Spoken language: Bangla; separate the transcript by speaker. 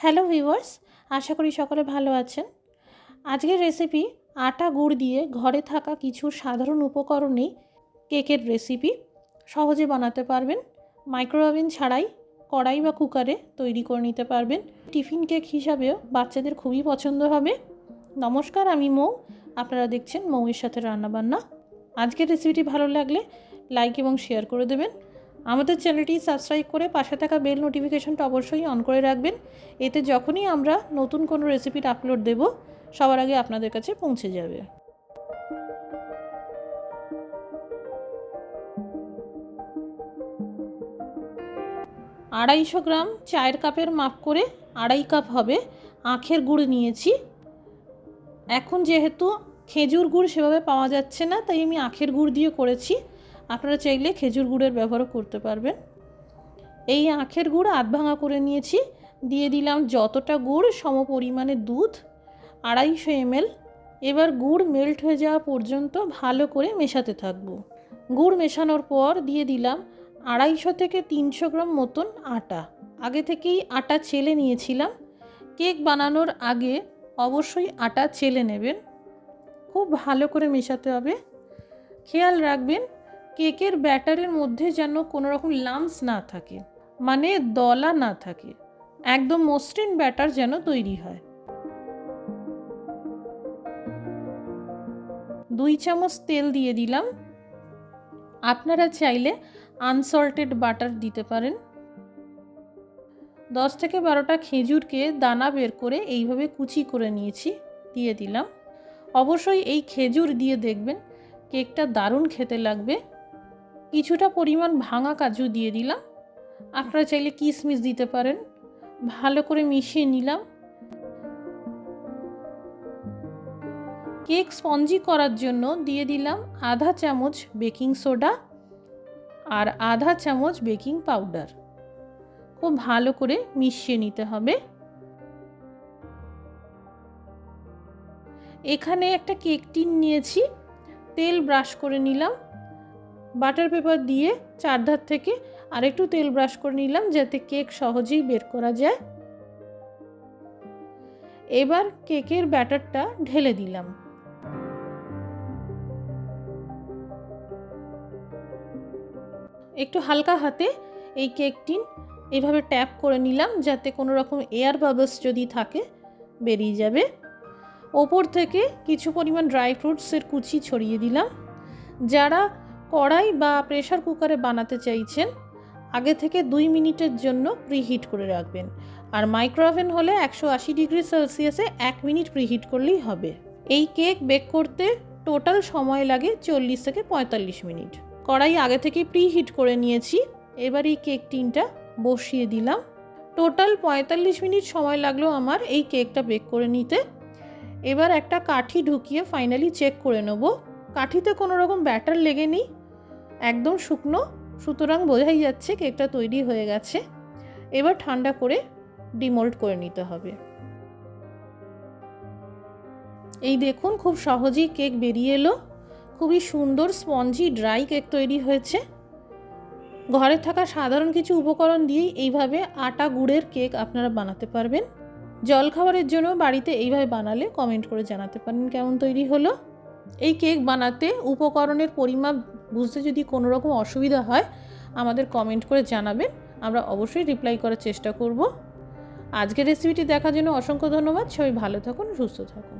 Speaker 1: হ্যালো ভিউয়ার্স, আশা করি সকলে ভালো আছেন। আজকের রেসিপি আটা গুড় দিয়ে ঘরে থাকা কিছু সাধারণ উপকরণেই কেকের রেসিপি সহজে বানাতে পারবেন। মাইক্রোওভেন ছাড়াই কড়াই বা কুকারে তৈরি করে নিতে পারবেন। টিফিন কেক হিসাবেও বাচ্চাদের খুবই পছন্দ হবে। নমস্কার, আমি মৌ। আপনারা দেখছেন মৌয়ের সাথে রান্নাবান্না। আজকের রেসিপিটি ভালো লাগলে লাইক এবং শেয়ার করে দেবেন। আমাদের চ্যানেলটি সাবস্ক্রাইব করে পাশে থাকা বেল নোটিফিকেশনটা অবশ্যই অন করে রাখবেন। এতে যখনই আমরা নতুন কোনো রেসিপির আপলোড দেব, সবার আগে আপনাদের কাছে পৌঁছে যাবে। আড়াইশো গ্রাম চায়ের কাপের মাপ করে আড়াই কাপ হবে আখের গুড় নিয়েছি। এখন যেহেতু খেজুর গুড় সেভাবে পাওয়া যাচ্ছে না, তাই আমি আখের গুড় দিয়ে করেছি। আপনারা চাইলে খেজুর গুড়ের ব্যবহারও করতে পারবেন। এই আখের গুড় আধ ভাঙা করে নিয়েছি। দিয়ে দিলাম যতটা গুড়, সম পরিমাণে দুধ, আড়াইশো এমএল। এবার গুড় মেল্ট হয়ে যাওয়া পর্যন্ত ভালো করে মেশাতে থাকব। গুড় মেশানোর পর দিয়ে দিলাম আড়াইশো থেকে তিনশো গ্রাম মতন আটা। আগে থেকেই আটা চেলে নিয়েছিলাম। কেক বানানোর আগে অবশ্যই আটা চেলে নেবেন। খুব ভালো করে মেশাতে হবে। খেয়াল রাখবেন কেকের ব্যাটারের মধ্যে যেন কোনো রকম লামস না থাকে মানে দলা না থাকে, একদম মসৃণ ব্যাটার যেন তৈরি হয়। দুই চামচ তেল দিয়ে দিলাম। আপনারা চাইলে আনসল্টেড বাটার দিতে পারেন। দশ থেকে বারোটা খেজুরকে দানা বের করে এইভাবে কুচি করে নিয়েছি, দিয়ে দিলাম। অবশ্যই এই খেজুর দিয়ে দেখবেন, কেকটা দারুণ খেতে লাগবে। কিছুটা পরিমাণ ভাঙা কাজু দিয়ে দিলাম। আপনারা চাইলে কিশমিশ দিতে পারেন। ভালো করে মিশিয়ে নিলাম। কেক স্পঞ্জি করার জন্য দিয়ে দিলাম আধা চামচ বেকিং সোডা আর আধা চামচ বেকিং পাউডার। খুব ভালো করে মিশিয়ে নিতে হবে। এখানে একটা কেক টিন নিয়েছি। তেল ব্রাশ করে নিলাম। বাটার পেপার দিয়ে চারধার থেকে আরেকটু তেল ব্রাশ করে নিলাম যাতে কেক সহজেই বের করা যায়। এবার কেকের ব্যাটারটা ঢেলে দিলাম। একটু হালকা হাতে এই কেক টিন এভাবে ট্যাপ করে নিলাম যাতে কোনো রকম এয়ার বাবলস যদি থাকে বেরিয়ে যাবে। ওপর থেকে কিছু পরিমাণ ড্রাই ফ্রুটসের কুচি ছড়িয়ে দিলাম। যারা কড়াই বা প্রেশার কুকারে বানাতে চাইছেন, আগে থেকে দুই মিনিটের জন্য প্রিহিট করে রাখবেন। আর মাইক্রোওভেন হলে একশো আশি ডিগ্রি সেলসিয়াসে এক মিনিট প্রিহিট করলেই হবে। এই কেক বেক করতে টোটাল সময় লাগে চল্লিশ থেকে পঁয়তাল্লিশ মিনিট। কড়াই আগে থেকে প্রিহিট করে নিয়েছি। এবার এই কেক টিনটা বসিয়ে দিলাম। টোটাল পঁয়তাল্লিশ মিনিট সময় লাগল আমার এই কেকটা বেক করে নিতে। এবার একটা কাঠি ঢুকিয়ে ফাইনালি চেক করে নেব। কাঠিতে কোনো রকম ব্যাটার লেগে নেই। একদম শুকনো, সুতরাং বোঝাই যাচ্ছে কেকটা তৈরি হয়ে গেছে। এবার ঠান্ডা করে ডিমোল্ড করে নিতে হবে। এই দেখুন, খুব সহজেই কেক বেরিয়ে এলো। খুবই সুন্দর স্পঞ্জি ড্রাই কেক তৈরি হয়েছে। ঘরে থাকা সাধারণ কিছু উপকরণ দিয়েই এইভাবে আটা গুড়ের কেক আপনারা বানাতে পারবেন। জলখাবারের জন্য বাড়িতে এইভাবে বানালে কমেন্ট করে জানাতে পারেন কেমন তৈরি হলো। এই কেক বানাতে উপকরণের পরিমাপ বুঝতে যদি কোনো রকম অসুবিধা হয়, আমাদের কমেন্ট করে জানাবেন আমরা অবশ্যই রিপ্লাই করার চেষ্টা করব। আজকের রেসিপিটি দেখার জন্য অসংখ্য ধন্যবাদ। সবাই ভালো থাকুন, সুস্থ থাকুন।